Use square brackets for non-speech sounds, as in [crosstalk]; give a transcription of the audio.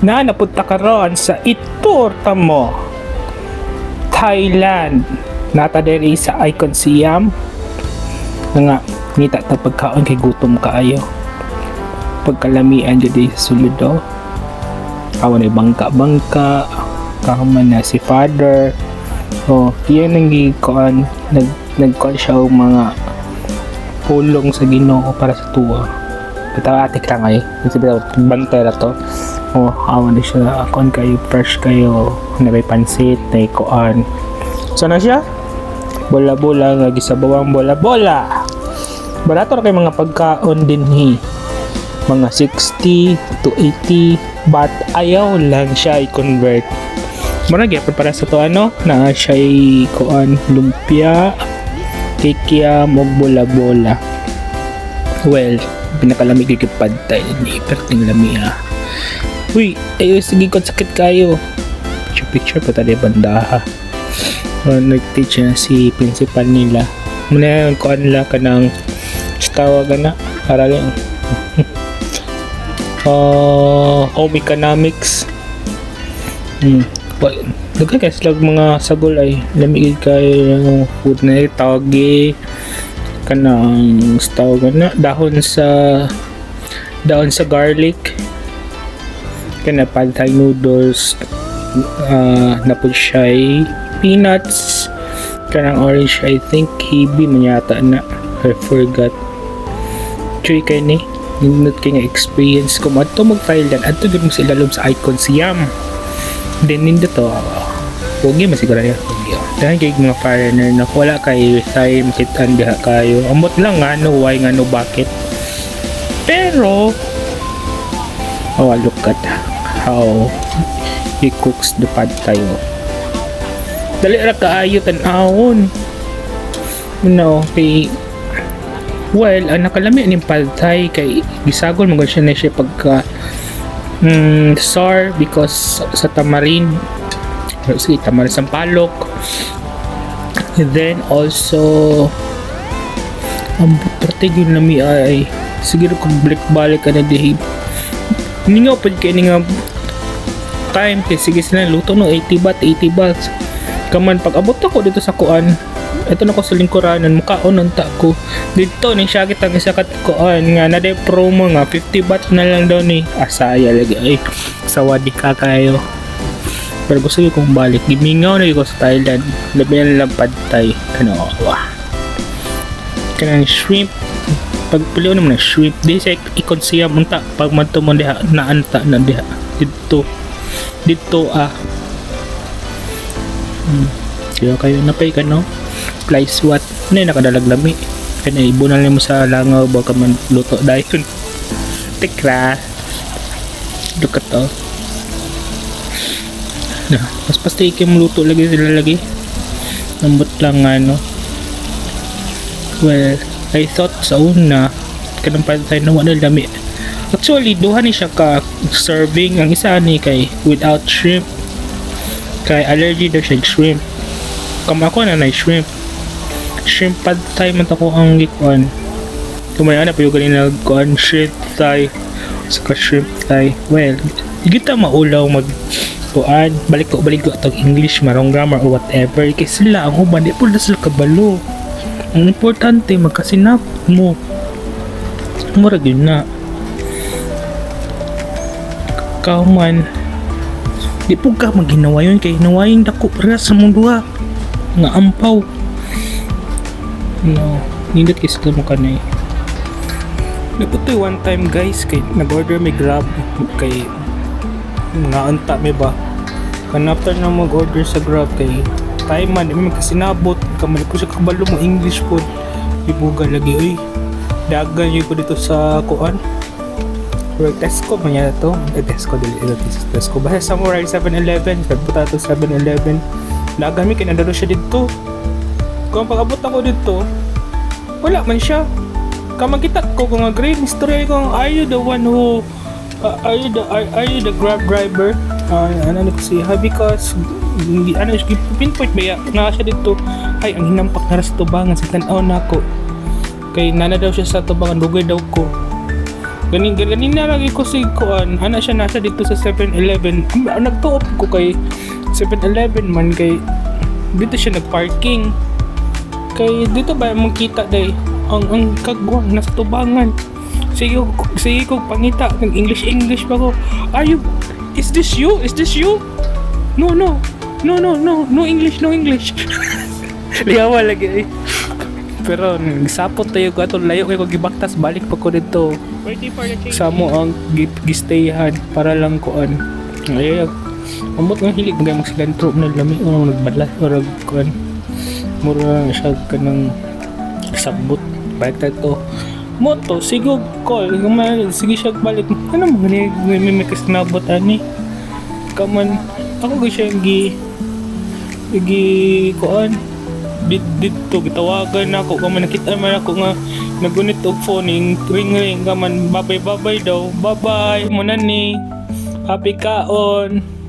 na napunta ka ron sa iturta mo. Thailand. Nata diri sa Icon Siam nga ngita ta pagkaon kay gutom kaayo pagkalamian jud sa sulod do awan bangka-bangka. Kahuman na si father. Oh yan ang gikuan. Nag nagkuan siya mga pulong sa Ginoo para sa tuwa. Bitaw ate lang ay. Bitaw bantay ra to oh awan na siya kuan kayo fresh kayo na may pansit na kuan so na siya? Bola-bola nga gisabawang bola-bola. Barato ra kay mga pagkaon din hi. Mga 60 to 80 but ayaw lang siya i-convert. Muna gyapon para sa to ano? Na siya kuan lumpia kikiam ug bola-bola. Well pinakalamig pad tayo ni perting lamia uy ayo sige kon sakit kayo. Picture picture pa tayo bandaha. Uh, nag-teach na si principal nila. Muna yung kuan nila ka ng tawag na para lang [laughs] uh, home economics. Hmm. Well, Daghan guys lag mga sagol ay lamig kayo ng food na tawagi kanang tawag na dahon sa dahon sa garlic kana pad thai noodles uh, napod siya ay peanuts. Kanang orange I think kibi man yata na. I forgot. Choy kay ni. Nindot kay nga experience ko. Mo ato mag Thailand ato gud mo sa ilalom sa icon siyam then nindot to. Pogi masiguro niya. Pogi. Dahil kay mga foreigner na wala kay Thai makitaan diha kayo. Amot lang nga no why nga no bakit. Pero Oh look at how he cooks the pad tayo Dali ra kaayo tan-awon. No kay Well, ang nakalami ni pad thai kay gisagol mo siya na siya pagka mm, sour because sa tamarin sige tamarin sampalok. And then also ang parte yun na mi ay siguro kung balik balik ka na dihi nga pwede kayo nga time kay sige sila luto no 80 baht 80 baht. Kaman pag abot ako dito sa kuan ito na ko sa lingkuranan mukaon ng ko dito ni siya kita isa kat kuan nga na day promo nga 50 baht na lang daw ni asaya lagi ay sawadi ka kayo. Pero gusto ko kong balik gimingaw na ko sa Thailand labi na lang pad thai wah. Kanang shrimp pag piliw naman ng shrimp di sa siya munta pag madto mo diha naanta na diha. Dito dito ah. Hmm. kaya kayo napay ka no? Fly swat ano yung nakadalag lami kaya ibunal mo sa langaw ba ka man luto dahil. [laughs] Tikra. Look at to na mas pasti mo luto lagi sila lagi. Lambot lang ano well I thought sa una kanang pa tayo na wala dami. Actually duha ni siya ka serving. Ang isa ni kay without shrimp. Kay allergy daw siya shrimp. Kama ako na na shrimp. Shrimp pad thai man ako ang gikuan. Kumaya na pa yung ganina kuan shrimp thai. Saka shrimp thai. Well kita maulaw mag kuan balik ko balik ko tag English marong grammar or whatever. Kay sila ang uban di na sila kabalo ang importante magkasinap mo. Murag yun na. Kauman di po ka maghinawa yun kay hinawayin dako para sa mundo ha? Nga ampaw. No nindot kay sila mo kanay Naputoy one time guys kay nag-order may grab kay nga anta may ba? Kan after na mag-order sa grab kay time man may kasinabot kamali ko sa kabalo mo English po ibuga lagi oy dagan yun ko dito sa kuan Well, Tesco man yan to. Eh, Tesco, dili ito. Tesco. Basta Samurai 7-Eleven. Nagpunta to 7-Eleven. Lagan mi, kinadalo siya dito. Kung pag-abot ako dito, wala man siya. Kamagita ko kung nga grade ko, are you the one who uh, are you the are, are you the grab driver? Uh, ano ko siya because hindi ano pinpoint ba ya nga siya dito ay ang hinampak na ras tubangan sa tanaw na ako kay nana daw siya sa tubangan dugay daw ko Ganin, ganin na lagi ko si Kuan. Ana siya nasa dito sa 7-Eleven. Nagtuop ko kay 7-Eleven man kay dito siya nagparking. Kay dito ba mong kita day ang ang kagwang nasa tubangan. Sige sige ko pangita ng English English pa ko. Are you Is this you? Is this you? No no. No no no no English no English. Liyawa lagi eh. Pero nagsapot tayo ko ato layo kay ko gibaktas balik pa ko dito. Sa mo ang gi- gistayhan para lang kuan. Ay amot nga hilig magay mag silantro na lami o nagbadlas o kuan. Mura na siya kanang sabot. Balik tayo to. Mo to sigog call sige siya balik. Ano mo ni may may kasnabot ani? Kaman ako gi siya gi gi kuan? Dit dito gitawagan ako. Kaman nakita man ako nga nagunit og phone ning ring ring kaman babay babay daw. Bye bye mo na ni. Happy kaon